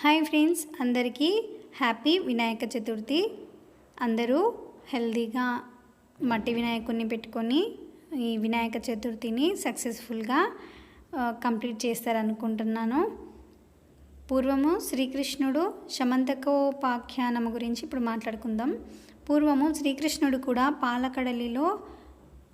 Hi friends అందరికీ happy Vinayaka Chaturthi. అందరూ హెల్దీగా మట్టి వినాయకుడిని పెట్టుకొని ఈ వినాయక చతుర్థిని సక్సెస్ఫుల్గా కంప్లీట్ చేస్తారనుకుంటున్నాను. పూర్వము శ్రీకృష్ణుడు శమంతకోపాఖ్యానము గురించి ఇప్పుడు మాట్లాడుకుందాం. పూర్వము శ్రీకృష్ణుడు కూడా పాలకడలిలో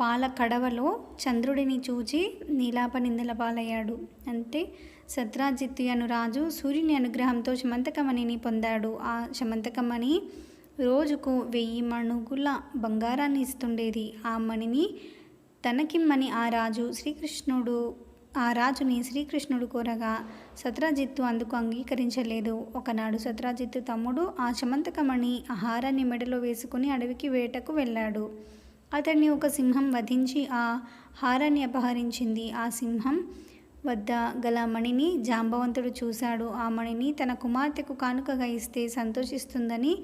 పాల కడవలో చంద్రుడిని చూచి నీలాప నిందల పాలయ్యాడు అంటే సత్రాజిత్తు అను రాజు సూర్యుని అనుగ్రహంతో శమంతకమణిని పొందాడు. ఆ శమంతకమణి రోజుకు వెయ్యి మణుగుల బంగారాన్ని ఇస్తుండేది. ఆ మణిని తనకిమ్మని ఆ రాజు శ్రీకృష్ణుడు ఆ రాజుని శ్రీకృష్ణుడు కోరగా సత్రాజిత్తు అందుకు అంగీకరించలేదు. ఒకనాడు సత్రాజిత్తు తమ్ముడు ఆ శమంతకమణి ఆహారాన్ని మెడలో వేసుకుని అడవికి వేటకు వెళ్ళాడు. అతన్ని ఒక సింహం వధించి ఆ హారాన్ని అపహరించింది. ఆ సింహం వద్ద గల మణిని జాంబవంతుడు చూశాడు. ఆ మణిని తన కుమార్తెకు కానుకగా ఇస్తే సంతోషిస్తుందని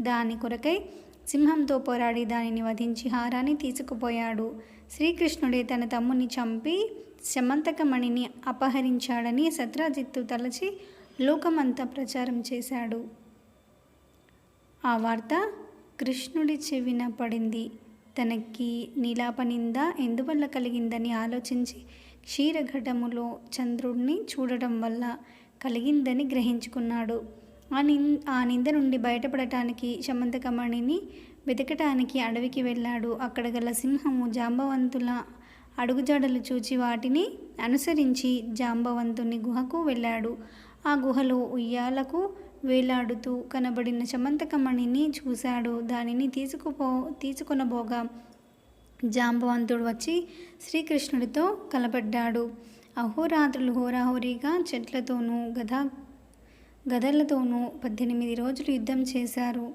దాని కొరకై సింహంతో పోరాడి దానిని వధించి హారాన్ని తీసుకుపోయాడు. శ్రీకృష్ణుడే తన తమ్ముని చంపి శమంతకమణిని అపహరించాడని సత్రాజిత్తు తలచి లోకమంతా ప్రచారం చేశాడు. ఆ వార్త కృష్ణుడి చెవిన పడింది. తనకి నీలాపనింద ఎందువల్ల కలిగిందని ఆలోచించి క్షీరఘటములో చంద్రుడిని చూడటం వల్ల కలిగిందని గ్రహించుకున్నాడు. ఆ నిం ఆ నింద నుండి బయటపడటానికి శమంతకమణిని వెతకటానికి అడవికి వెళ్ళాడు. అక్కడ గల సింహము జాంబవంతుల అడుగుజాడలు చూచి వాటిని అనుసరించి జాంబవంతుని గుహకు వెళ్ళాడు. ఆ గుహలో ఉయ్యాలకు వేలాడుతూ కనబడిన చమంతకమణిని చూశాడు. దానిని తీసుకుపో తీసుకొనబోగా జాంబవంతుడు వచ్చి శ్రీకృష్ణుడితో కలపడ్డాడు. అహోరాత్రులు హోరాహోరీగా చెట్లతోనూ గదా గదలతోనూ పద్దెనిమిది రోజులు యుద్ధం చేశారు.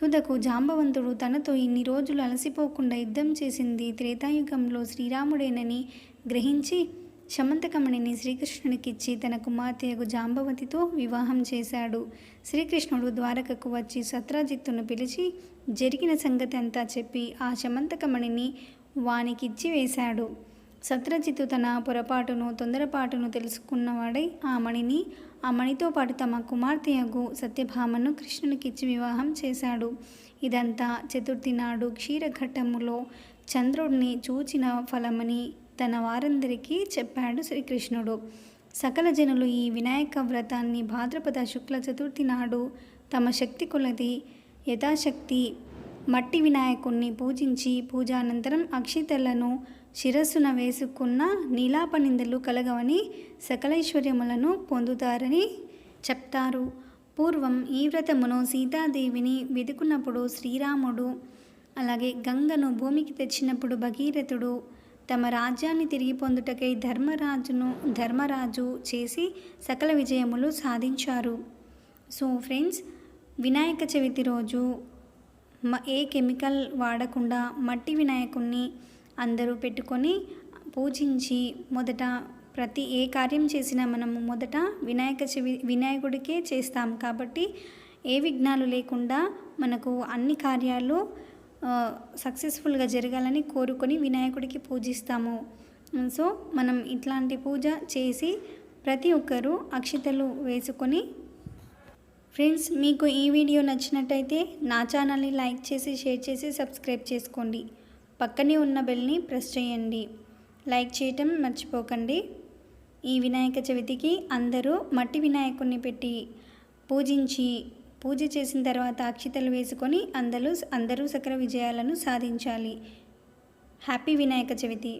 తుదకు జాంబవంతుడు తనతో ఇన్ని రోజులు అలసిపోకుండా యుద్ధం చేసింది. త్రేతాయుగంలో శ్రీరాముడేనని గ్రహించి శమంతకమణిని శ్రీకృష్ణునికిచ్చి తన కుమార్తెకు జాంబవతితో వివాహం చేశాడు. శ్రీకృష్ణుడు ద్వారకకు వచ్చి సత్రాజిత్తును పిలిచి జరిగిన సంగతి అంతా చెప్పి ఆ శమంతకమణిని వానికిచ్చి వేశాడు. సత్రజిత్తు తన పొరపాటును తొందరపాటును తెలుసుకున్నవాడై ఆ మణిని ఆ మణితో పాటు తమ కుమార్తెయగు సత్యభామను కృష్ణునికిచ్చి వివాహం చేశాడు. ఇదంతా చతుర్థి నాడు క్షీరఘట్టములో చంద్రుడిని చూచిన ఫలమని తన వారందరికీ చెప్పాడు శ్రీకృష్ణుడు. సకల జనులు ఈ వినాయక వ్రతాన్ని భాద్రపద శుక్ల చతుర్థి నాడు తమ శక్తి కొలది యథాశక్తి మట్టి వినాయకుణ్ణి పూజించి పూజానంతరం అక్షితలను శిరస్సున వేసుకున్న నీలాపనిందలు కలగవని సకలైశ్వర్యములను పొందుతారని చెప్తారు. పూర్వం ఈ వ్రతమును సీతాదేవిని వెతుకున్నప్పుడు శ్రీరాముడు అలాగే గంగను భూమికి తెచ్చినప్పుడు భగీరథుడు తమ రాజ్యాన్ని తిరిగి పొందుటకై ధర్మరాజును ధర్మరాజు చేసి సకల విజయములు సాధించారు. సో ఫ్రెండ్స్ వినాయక చవితి రోజు ఏ కెమికల్ వాడకుండా మట్టి వినాయకుణ్ణి అందరూ పెట్టుకొని పూజించి మొదట ప్రతి ఏ కార్యం చేసినా మనము మొదట వినాయక చవి వినాయకుడికే చేస్తాం. కాబట్టి ఏ విఘ్నాలు లేకుండా మనకు అన్ని కార్యాలు సక్సెస్ఫుల్గా జరగాలని కోరుకొని వినాయకుడికి పూజిస్తాము. సో మనం ఇట్లాంటి పూజ చేసి ప్రతి ఒక్కరూ అక్షితలు వేసుకొని ఫ్రెండ్స్ మీకు ఈ వీడియో నచ్చినట్టయితే నా ఛానల్ని లైక్ చేసి షేర్ చేసి సబ్స్క్రైబ్ చేసుకోండి. పక్కనే ఉన్న బెల్ని ప్రెస్ చేయండి. లైక్ చేయటం మర్చిపోకండి. ఈ వినాయక చవితికి అందరూ మట్టి వినాయకుడిని పెట్టి పూజించి పూజ చేసిన తర్వాత అక్షితలు వేసుకొని అందరూ అందరూ సకల విజయాలను సాధించాలి. హ్యాపీ వినాయక చవితి.